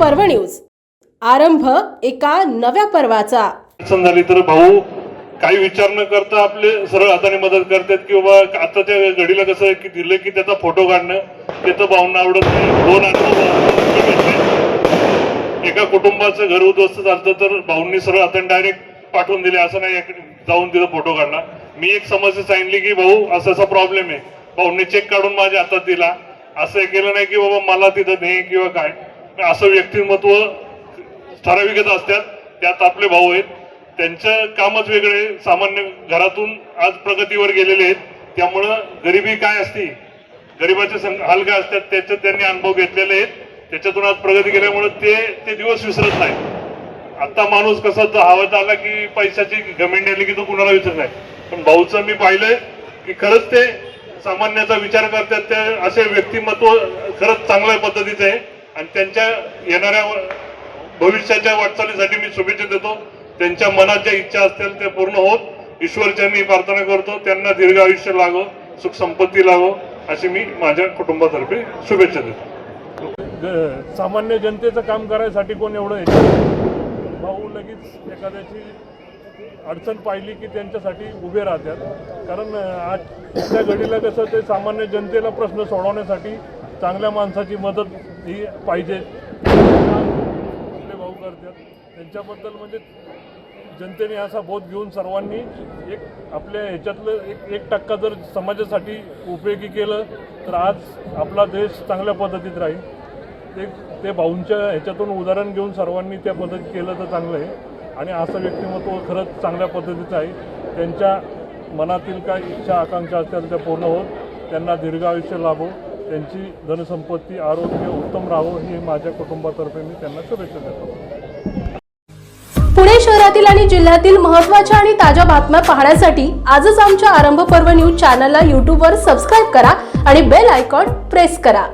पर्व न्यूज. आरंभ एका नव्या पर्वाचा. झाली तर भाऊ काही विचार न करता आपले सरळ हाताने मदत करतात की बाबा आताच्या घडीला कसं की दिलं की त्याचा फोटो काढणं ते तर भाऊंना आवडत नाही. दोन अनुभव एका कुटुंबाचं घर उद्ध्वस्त झालं तर भाऊंनी सरळ हाताने डायरेक्ट पाठवून दिले असं नाही जाऊन तिथं फोटो काढला मी एक समस्या सांगितली की भाऊ असा असा प्रॉब्लेम आहे. भाऊंनी चेक काढून माझ्या हातात दिला. असं केलं नाही की बाबा मला तिथं नाही किंवा काय. असं व्यक्तिमत्व ठराविकच असतात त्यात आपले भाऊ आहेत. त्यांचं कामच वेगळे सामान्य घरातून आज प्रगतीवर गेलेले आहेत. त्यामुळं गरिबी काय असते? गरिबाचे सं- हाल काय असतात त्याचे त्यांनी अनुभव घेतलेले आहेत. त्याच्यातून आज प्रगती केल्यामुळे ते ते दिवस विसरत नाही आता माणूस कसा हवत आला की पैशाची घमेंडी आली की तो कुणाला विसरत नाही. पण भाऊचं मी पाहिलंय की खरंच ते सामान्याचा विचार करतात ते असे व्यक्तिमत्व खरंच चांगल्या पद्धतीचं आहे. आणि त्यांच्या येणाऱ्या भविष्याच्या वाटचालीसाठी मी शुभेच्छा देतो. त्यांच्या मनात ज्या इच्छा असतील त्या पूर्ण होत. ईश्वरच्या मी प्रार्थना करतो. त्यांना दीर्घ आयुष्य लागो सुख संपत्ती लागो अशी मी माझ्या कुटुंबातर्फे शुभेच्छा देतो. सामान्य जनतेचं काम करायसाठी कोण एवढं आहे भाऊ लगेच एखाद्याची अडचण पाहिली की त्यांच्यासाठी उभे राहतात. कारण आजच्या घडीला कसं ते सामान्य जनतेला प्रश्न सोडवण्यासाठी चांगल्या माणसाची मदत ही पाहिजे. आपले भाऊ करतात. त्यांच्याबद्दल म्हणजे जनतेने असा बोध घेऊन सर्वांनी एक आपल्या ह्याच्यातलं एक एक टक्का जर समाजासाठी उपयोगी केलं तर आज आपला देश चांगल्या पद्धतीत राहील. ते ते भाऊंच्या ह्याच्यातून उदाहरण घेऊन सर्वांनी त्या पद्धतीत केलं तर चांगलं आहे. आणि असं व्यक्तिमत्व खरंच चांगल्या पद्धतीचं आहे. त्यांच्या मनातील काय इच्छा आकांक्षा असतील त्या पूर्ण होत. त्यांना दीर्घ आयुष्य लाभो. त्यांची धनसंपत्ती आरोग्य उत्तम राहो ही माझ्या कुटुंबातर्फे मी त्यांना शुभेच्छा देतो. पुणे शहरातील आणि जिल्ह्यातील महत्त्वाच्या आणि ताज्या बातम्या पाहण्यासाठी आजच आमच्या आरंभ पर्व न्यूज चॅनलला यूट्यूबवर सबस्क्राईब करा आणि बेल आयकॉन प्रेस करा.